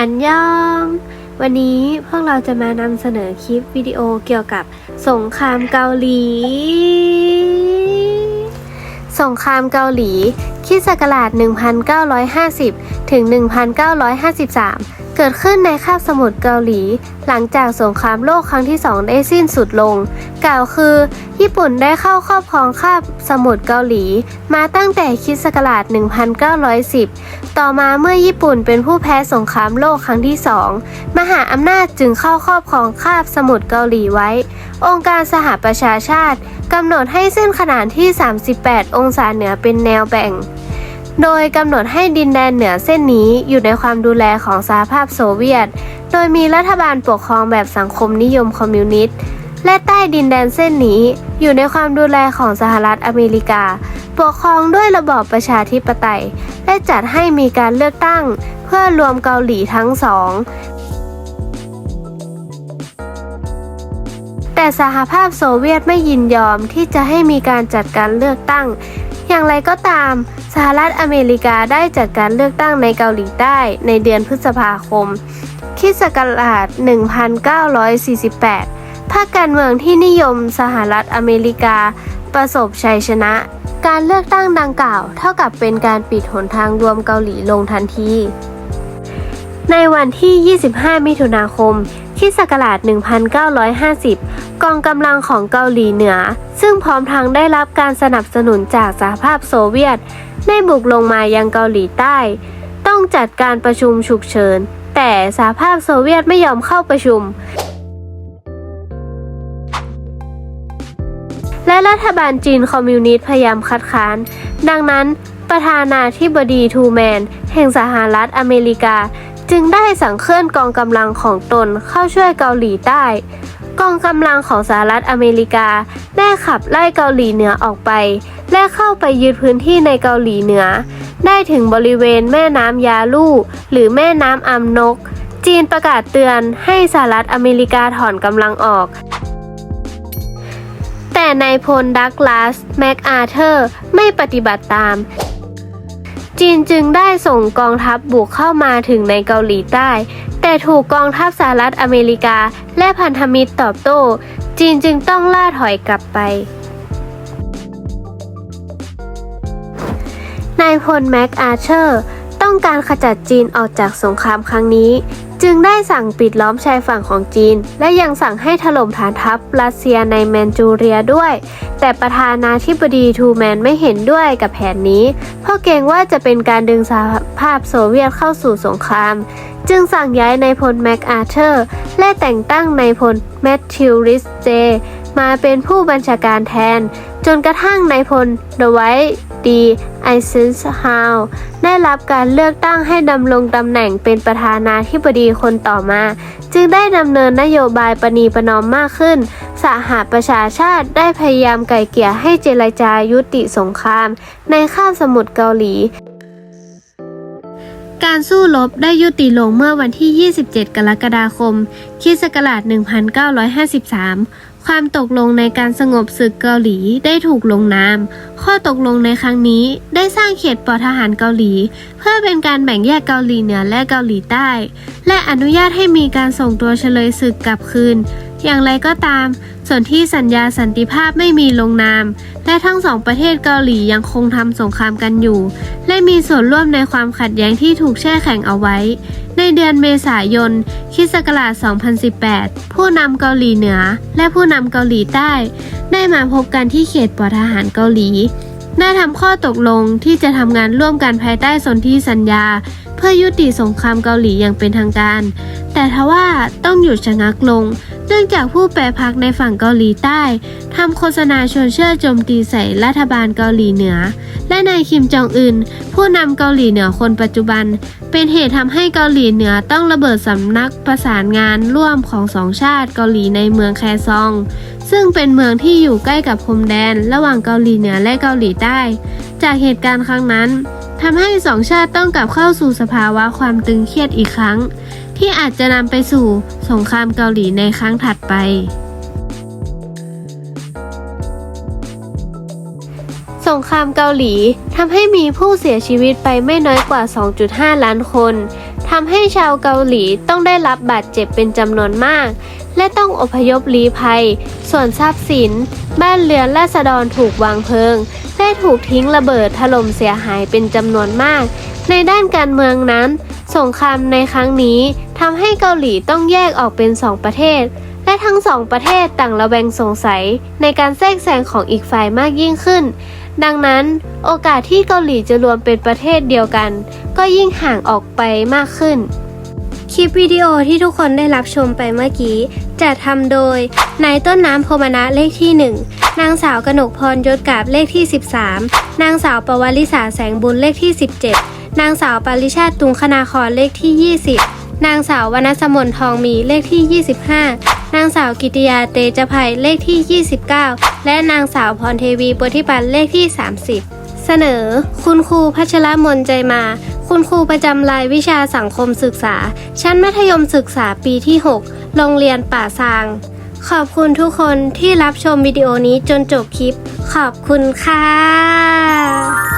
อันยอง วันนี้พวกเราจะมานำเสนอคลิปวิดีโอเกี่ยวกับสงครามเกาหลี สงครามเกาหลีคริดศักราช 1950ถึง 1953 เกิดขึ้นในคาบสมุทรเกาหลี หลังจากสงครามโลกครั้งที่สองได้สิ้นสุดลง กล่าวคือ ญี่ปุ่นได้เข้าครอบครองคาบสมุทรเกาหลี มาตั้งแต่คริดศักราช 1910 ต่อมาเมื่อญี่ปุ่นเป็นผู้แพ้สงครามโลกครั้งที่สองมหาอำนาจจึงเข้าครอบครองคาบสมุทรเกาหลีไว้ องค์การสหประชาชาติกำหนดให้เส้นขนานที่ 38 องศาเหนือเป็นแนวแบ่ง โดยกำหนดให้ดินแดนเหนือเส้นนี้อยู่ในความดูแลของสหภาพโซเวียต โดยมีรัฐบาลปกครองแบบสังคมนิยมคอมมิวนิสต์ และใต้ดินแดนเส้นนี้อยู่ในความดูแลของสหรัฐอเมริกา ปกครองด้วยระบอบประชาธิปไตย และจัดให้มีการเลือกตั้ง เพื่อรวมเกาหลีทั้งสองแต่สหภาพโซเวียตไม่ยินยอมที่จะให้มีการจัดการเลือกตั้ง อย่างไรก็ตาม สหรัฐอเมริกาได้จัดการเลือกตั้งในเกาหลีใต้ในเดือนพฤษภาคมคิศกราช 1948 ภาคการเมืองที่นิยมสหรัฐอเมริกา ประสบชัยชนะ การเลือกตั้งดังกล่าว เท่ากับเป็นการปิดหนทางรวมเกาหลีลงทันที ในวันที่ 25 มิถุนาคม คริสต์ศักราช 1950 กองกำลังของเกาหลีเหนือ ซึ่งพร้อมทั้งได้รับการสนับสนุนจากสหภาพโซเวียต ได้บุกลงมายังเกาหลีใต้ ต้องจัดการประชุมฉุกเฉิน แต่สหภาพโซเวียตไม่ยอมเข้าประชุม และรัฐบาลจีนคอมมิวนิสต์พยายามคัดค้าน ดังนั้นประธานาธิบดีทูแมน แห่งสหรัฐอเมริกา จึงได้สั่งเคลื่อนกองกำลังของตนเข้าช่วยเกาหลีใต้ กองกำลังของสหรัฐอเมริกาได้ขับไล่เกาหลีเหนือออกไป และเข้าไปยึดพื้นที่ในเกาหลีเหนือ ได้ถึงบริเวณแม่น้ำยาลู่หรือแม่น้ำอัมนก จีนประกาศเตือนให้สหรัฐอเมริกาถอนกำลังออกแต่นายพลดักลาสแมคอาเธอร์ไม่ปฏิบัติตาม จีนจึงได้ส่งกองทัพบุกเข้ามาถึงในเกาหลีใต้ แต่ถูกกองทัพสหรัฐอเมริกา และพันธมิตรตอบโต้ จีนจึงต้องล่าถอยกลับไป นายพลแม็กอาเชอร์ ต้องการขจัดจีนออกจากสงครามครั้งนี้ จึงได้สั่งปิดล้อมชายฝั่งของจีน และยังสั่งให้ถล่มฐานทัพรัสเซียในแมนจูเรียด้วย แต่ประธานาธิบดีทูแมนไม่เห็นด้วยกับแผนนี้ เพราะเกรงว่าจะเป็นการดึงสหภาพโซเวียตเข้าสู่สงคราม จึงสั่งย้ายนายพลแมคอาเธอร์ และแต่งตั้งนายพลแมทธิวริสเจ มาเป็นผู้บัญชาการแทน จนกระทั่งนายพลเดไวท์ ดี ไอเซนส์ฮาว ได้รับการเลือกตั้งให้ดำรงตำแหน่งเป็นประธานาธิบดีคนต่อมา จึงได้ดำเนินนโยบายประนีประนอมมากขึ้น สหประชาชาติได้พยายามไกล่เกลี่ยให้เจรจายุติสงคราม ในคาบสมุทรเกาหลีการสู้รบได้ยุติลงเมื่อวันที่ 27 กรกฎาคมคศ1953 ความตกลงในการสงบศึกเกาหลีได้ถูกลงนาม ข้อตกลงในครั้งนี้ได้สร้างเขตปลอดทหารเกาหลี เพื่อเป็นการแบ่งแยกเกาหลีเหนือและเกาหลีใต้ และอนุญาตให้มีการส่งตัวเฉลยศึกกลับคืน อย่างไรก็ตาม ส่วนที่สัญญาสันติภาพไม่มีลงนาม และทั้งสองประเทศเกาหลียังคงทำสงครามกันอยู่ และมีส่วนร่วมในความขัดแย้งที่ถูกแช่แข็งเอาไว้ ในเดือนเมษายนคิศักราช 2018 ผู้นำเกาหลีเหนือ และผู้นำเกาหลีใต้ ได้มาพบกันที่เขตปอดทหารเกาหลีได้ทำข้อตกลงที่จะทำงานร่วมกันภายใต้สนธิสัญญา เพื่อยุติสงครามเกาหลีอย่างเป็นทางการ แต่ทว่าต้องหยุดชะงักลง เนื่องจากผู้แปรพักในฝั่งเกาหลีใต้ทำโฆษณาชวนเชื่อโจมตีใส่รัฐบาลเกาหลีเหนือ และนายคิมจองอึนผู้นำเกาหลีเหนือคนปัจจุบัน เป็นเหตุทำให้เกาหลีเหนือต้องระเบิดสำนักประสานงานร่วมของสองชาติเกาหลีในเมืองแคซอง ซึ่งเป็นเมืองที่อยู่ใกล้กับพรมแดน ระหว่างเกาหลีเหนือและเกาหลีใต้ จากเหตุการณ์ครั้งนั้น ทำให้สองชาติต้องกลับเข้าสู่สภาวะความตึงเครียดอีกครั้ง ที่อาจจะนำไปสู่สงครามเกาหลีในครั้งถัดไป สงครามเกาหลีทำให้มีผู้เสียชีวิตไปไม่น้อยกว่า 2.5 ล้านคนทำให้ชาวเกาหลีต้องได้รับบาดเจ็บเป็นจำนวนมาก และต้องอพยพลี้ภัย ส่วนทรัพย์สิน บ้านเรือนราษฎรถูกวางเพลิง ได้ถูกทิ้งระเบิดถล่มเสียหายเป็นจำนวนมาก ในด้านการเมืองนั้น สงครามในครั้งนี้ทำให้เกาหลีต้องแยกออกเป็นสองประเทศ และทั้งสองประเทศต่างระแวงสงสัยในการแทรกแซงของอีกฝ่ายมากยิ่งขึ้น ดังนั้น โอกาสที่เกาหลีจะรวมเป็นประเทศเดียวกัน ก็ยิ่งห่างออกไปมากขึ้น คลิปวิดีโอที่ทุกคนได้รับชมไปเมื่อกี้จะทำโดยนายต้นน้ำพมนะเลขที่ 1 นางสาวกนกพรยศกาบเลขที่ 13 นางสาวปวาริสาแสงบุญเลขที่ 17 นางสาวปาริชาติตุงคณาครเลขที่ 20 นางสาววรรณสมนทองมีเลขที่ 25 นางสาวกิติยาเตจภัยเลขที่ 29 และนางสาวพรเทวีปุถิปันเลขที่ 30 เสนอ คุณครูพัชรมนใจมา คุณครูประจำรายวิชาสังคมศึกษา ชั้นมัธยมศึกษาปีที่ 6 โรงเรียนป่าซาง ขอบคุณทุกคนที่รับชมวิดีโอนี้จนจบคลิป ขอบคุณค่ะ